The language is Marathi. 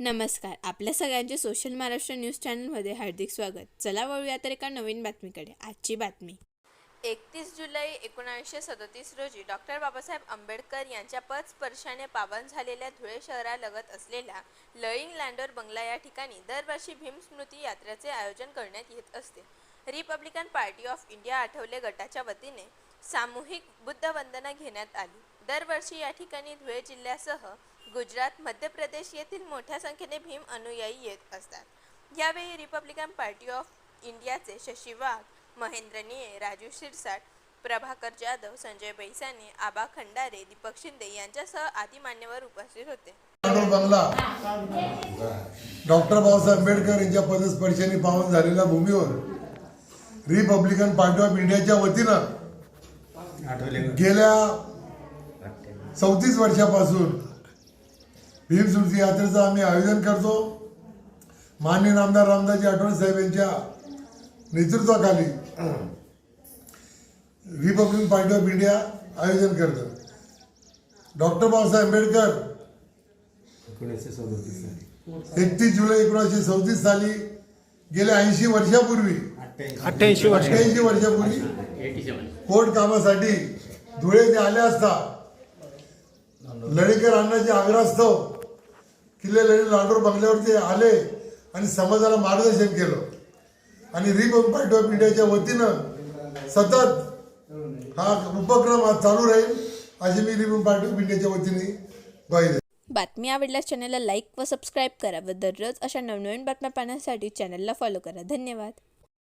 नमस्कार. आपल्या सगळ्यांचे सोशल महाराष्ट्र न्यूज चॅनलमध्ये हार्दिक स्वागत. चला वळूया तर एका नवीन बातमीकडे. आजची बातमी. एकतीस जुलै एकोणीसशे सदतीस रोजी डॉक्टर बाबासाहेब आंबेडकर यांच्या पदस्पर्शाने पावन झालेल्या धुळे शहरालगत असलेल्या लळिंग लँडोर बंगला या ठिकाणी दरवर्षी भीम स्मृती यात्रेचे आयोजन करण्यात येत असते. Republican party of India Athawale गटाच्या वतीने सामूहिक बुद्ध वंदना घेण्यात आली. दरवर्षी या ठिकाणी धुळे जिल्ह्यासह गुजरात मध्य प्रदेश येथील मोठ्या संख्येने भीम अनुयायी येत असतात. यावेळी रिपब्लिकन पार्टी ऑफ इंडियाचे शशी वाघ महेंद्र निये राजू शिरसाट प्रभाकर जाधव संजय बैसाने आबा खंडारे दीपक शिंदे यांच्यासह आदी मान्यवर उपस्थित होते. डॉक्टर बाबासाहेब आंबेडकर यांच्या पदस्पर्शाने पावन झालेल्या भूमीवर रिपब्लिकन पार्टी ऑफ इंडियाच्या वतीनं गेल्या चौतीस वर्षापासून भीम स्मृती यात्रेचं आम्ही आयोजन करतो. माननीय नामदार रामदासजी आठवले साहेब यांच्या नेतृत्वाखाली रिपब्लिकन पार्टी ऑफ इंडिया आयोजन करतं. डॉक्टर बाबासाहेब आंबेडकर एकोणीसशे सदोतीस साली. एकतीस जुलै एकोणीसशे चौतीस साली गेल्या ऐंशी वर्षापूर्वी अठ्ठ्याऐंशी वर्ष. अठ्ठ्याऐंशी वर्षापूर्वी कोर्ट कामासाठी धुळे ते आले असता लढेकर अण्णाचे आग्रहास्तव किल्ले लढे लांडोर बंगल्यावरती आले आणि समाजाला मार्गदर्शन केलं. आणि रिपब्लिक पार्टी ऑफ इंडियाच्या वतीनं सतत हा उपक्रम आज चालू राहील अशी मी रिपब्लिक पार्टी ऑफ इंडियाच्या वतीने ग्वाही. बातमी आवडल्यास चॅनलला लाईक व सबस्क्राईब करा व दररोज अशा नवनवीन बातम्या पाहण्यासाठी चॅनलला फॉलो करा. धन्यवाद.